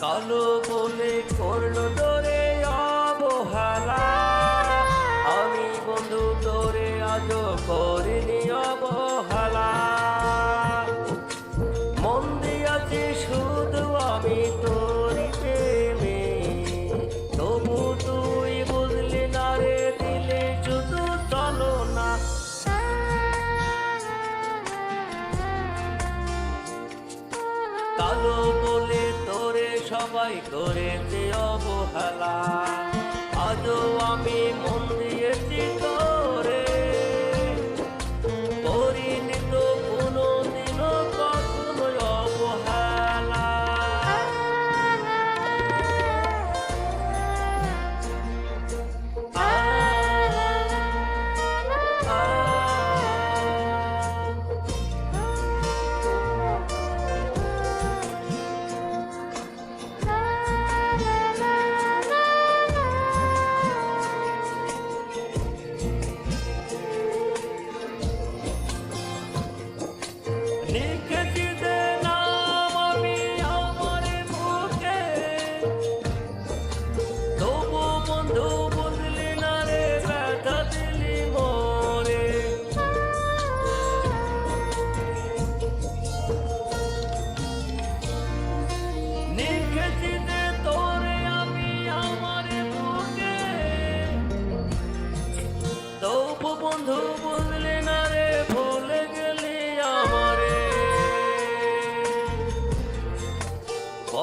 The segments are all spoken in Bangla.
কালো বলে করল তোরে অবহেলা। আমি বন্ধু তোরে আজ করিনি অবহেলা। সবাই করেছে অবহেলা। আজও আমি মন লিখেছি যে নাম আমি আমার বুকে তবু বন্ধু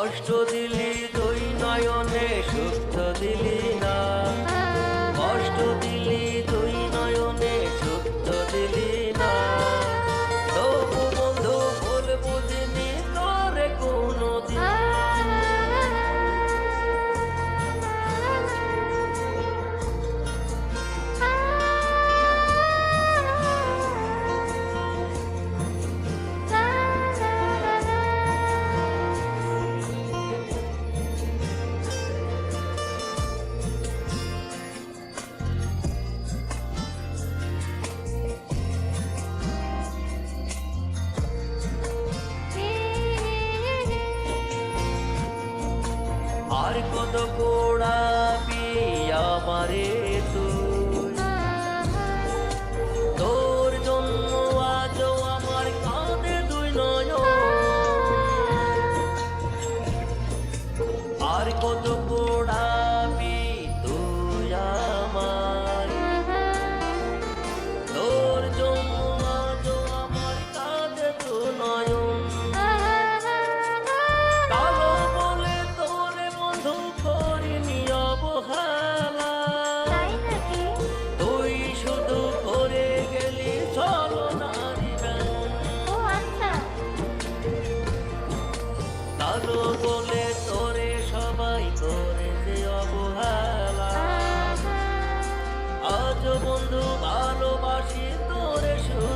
কষ্ট দিলি দুই নয়নে সুস্থ দিলি না। কষ্ট দিলি আর কত গোড়াবি আমারে তুই। তোর জন্য আজও আমার কাঁদে তুই নয় আর কত গোড়াবি